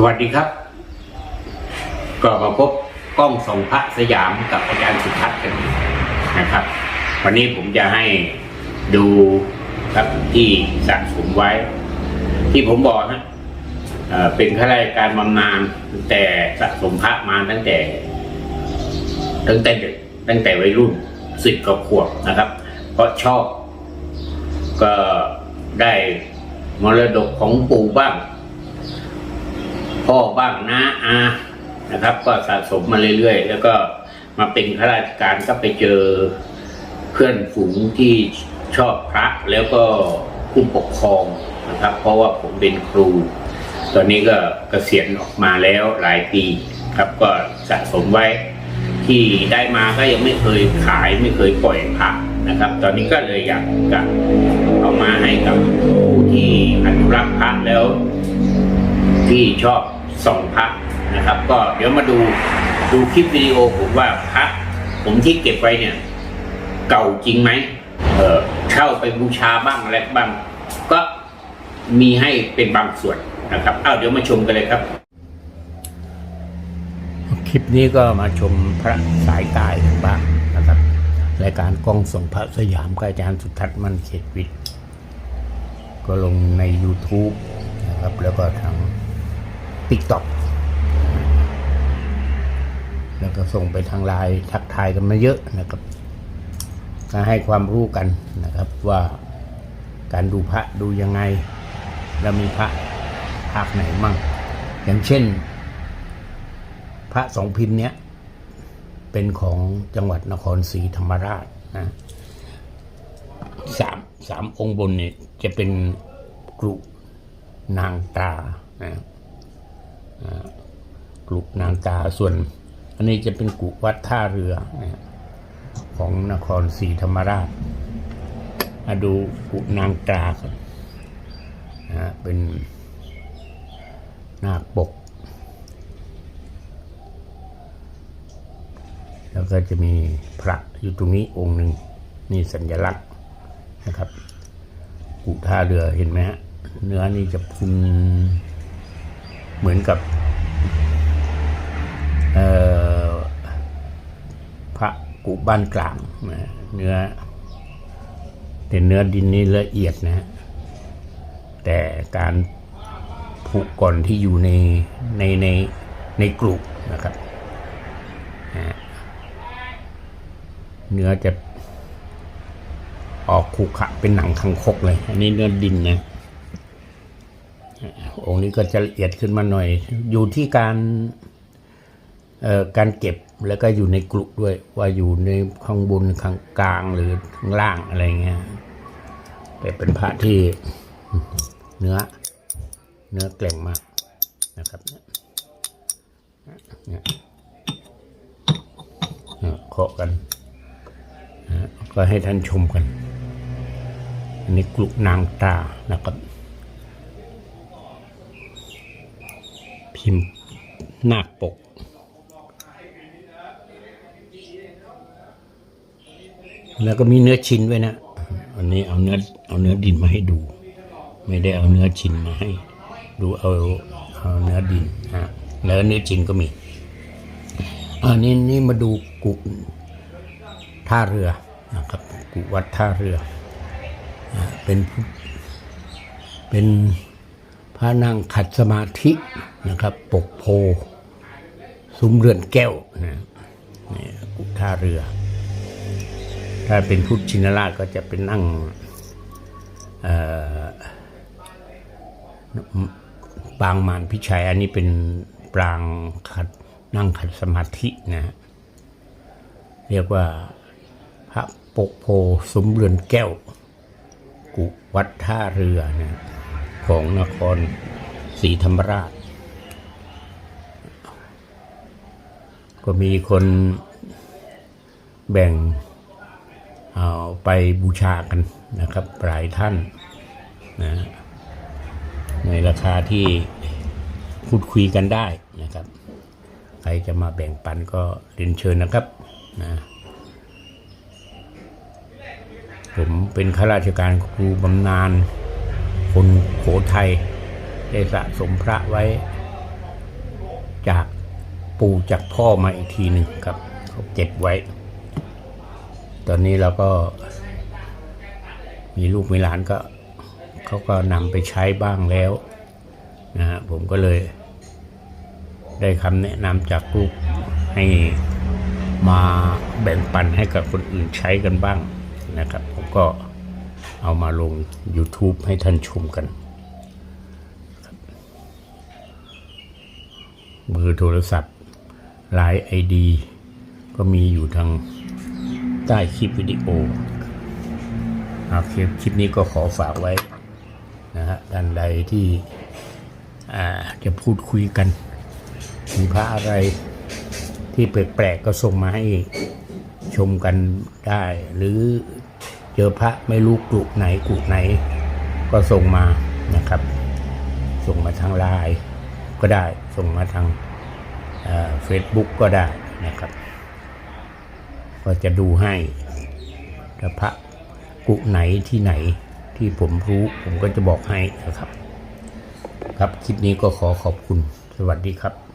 สวัสดีครับ ก็มาพบกล้องส่องพระสยามกับอาจารย์สุทัศน์กันนะครับ วันนี้ผมจะให้ดูครับที่สะสมไว้ ที่ผมบอกนะเเป็นข้าราชการบำนาญแต่สะสมพระมาตั้งแต่ ตั้งแต่เด็กตั้งแต่วัยรุ่นสิบกว่าขวบนะครับ เพราะชอบ ก็ได้มรดกของปู่บ้าง พ่อบ้างน้าอานะครับ ก็สะสมมาเรื่อยๆ แล้วก็มาเป็นข้าราชการก็ไปเจอเพื่อนฝูงที่ชอบพระแล้วก็ผู้ปกครองนะครับ เพราะว่าผมเป็นครู ตอนนี้ก็เกษียณออกมาแล้วหลายปีครับก็สะสมไว้ที่ได้มาก็ยังไม่เคยขายไม่เคยปล่อยพระนะครับ ตอนนี้ก็เลยอยากจะเอามาให้กับผู้ที่อนุรักษ์พระแล้ว ที่ชอบ ส่องพระนะครับ ก็เดี๋ยวมาดูดูคลิปวิดีโอผมว่าพระผมที่เก็บไว้เนี่ย เก่าจริงไหมเออเช่าไปบูชาบ้างอะไรบ้าง ก็มีให้เป็นบางส่วนนะครับเอาเดี๋ยวมาชมกันเลยครับ คลิปนี้ก็มาชมพระสายกายกันบ้างนะครับรายการกล้องส่งพระสยามกับอาจารย์สุทัศน์มันเขตวิทย์ก็ลงใน YouTube นะครับ แล้วก็ทาง TikTok แล้วก็ส่งไปทางไลน์ทักทายกันมาเยอะนะครับก็ให้ความรู้กันนะครับว่าการดูพระดูยังไงแล้วมีพระภาคไหนมั่ง อย่างเช่น พระสองพิมพ์เนี้ยเป็นของจังหวัดนครศรีธรรมราชนะสามสามองค์บนเนี่ยจะเป็นกรุนางตานะ อ่ากรุนางตาส่วน อันนี้จะเป็นกรุวัดท่าเรือของนครศรีธรรมราชมาดูกรุนางตาก่อนนะเป็นนาคปก แล้วก็จะมีพระอยู่ตรงนี้องค์หนึ่งนี่สัญลักษณ์นะครับกุท่าเรือเห็นไหมฮะเนื้อนี่จะพุน เหมือนกับพระกุบ้านกลางนะเนื้อแต่เนื้อดินนี่ละเอียดนะ แต่การผูกก่อนที่อยู่ในในในในกรุนะครับเนื้อจะออกขุขะเป็นหนังคังคกเลย อันนี้เนื้อดินนะ องค์นี้ก็จะละเอียดขึ้นมาหน่อย อยู่ที่การเอ่อการเก็บแล้วก็อยู่ในกลุ่ด้วย ว่าอยู่ในข้างบนข้างกลางหรือข้างล่างอะไรเงี้ยแต่เป็นพระที่เนื้อ เนื้อแกล่งมากนะครับเนี่ยเนี่ยเคาะกันนะก็ให้ท่านชมกัน อันนี้กลุ่นางตานะครับ พิมพ์หน้าปก แล้วก็มีเนื้อชิ้นไว้นะ อันนี้เอาเนื้อเอาเนื้อดินมาให้ดู ไม่ได้เอาเนื้อชิ้นมาให้ ดูเอาเอาเนื้อดินนะแล้วเนื้อชิ้นก็มี อันนี้นี่มาดูกุท่าเรือนะครับกุวัดท่าเรือ เป็นเป็น พระนั่งขัดสมาธินะครับ ปกโพซุ้มเรือนแก้วนะนี่กุท่าเรือ ถ้าเป็นพุทธชินราชก็จะเป็นนั่งปางมารพิชัย อันนี้เป็นปรางขัดนั่งขัดสมาธินะเรียกว่าพระปกโพซุ้มเรือนแก้ว กุวัดท่าเรือนะ ของนครศรีธรรมราช ก็มีคนแบ่งเอาไปบูชากันนะครับหลายท่านนะในราคาที่พูดคุยกันได้นะครับ ใครจะมาแบ่งปันก็เรียนเชิญนะครับนะผมเป็นข้าราชการครูบำนาญ คนโขทัยได้สะสมพระไว้ จากปู่จากพ่อมาอีกทีหนึ่งครับเขาเก็บไว้ ตอนนี้เราก็ มีลูกมีหลานก็ เขาก็นำไปใช้บ้างแล้วนะฮะผมก็เลย ได้คำแนะนำจากลูกให้มาแบ่งปันให้กับคนอื่นใช้กันบ้างนะครับ ผมก็ เอามาลง YouTube ให้ท่านชมกัน เบอร์โทรศัพท์ไลน์ไอดีก็มีอยู่ทางใต้คลิปวิดีโอเอาคลิปคลิปนี้ก็ขอฝากไว้นะฮะท่านใดที่จะพูดคุยกันมีพระอะไรที่แปลกๆก็ส่งมาให้ชมกันได้ หรือ เจอพระไม่รู้กลุ่ไหนกลุ่ไหน ก็ส่งมานะครับ ส่งมาทางไลน์ก็ได้ส่งมาทางเฟซบุ๊กก็ได้นะครับ ก็จะดูให้พระกุไหนที่ไหนที่ผมรู้ผมก็จะบอกให้นะครับ ครับคลิปนี้ก็ขอขอบคุณสวัสดีครับ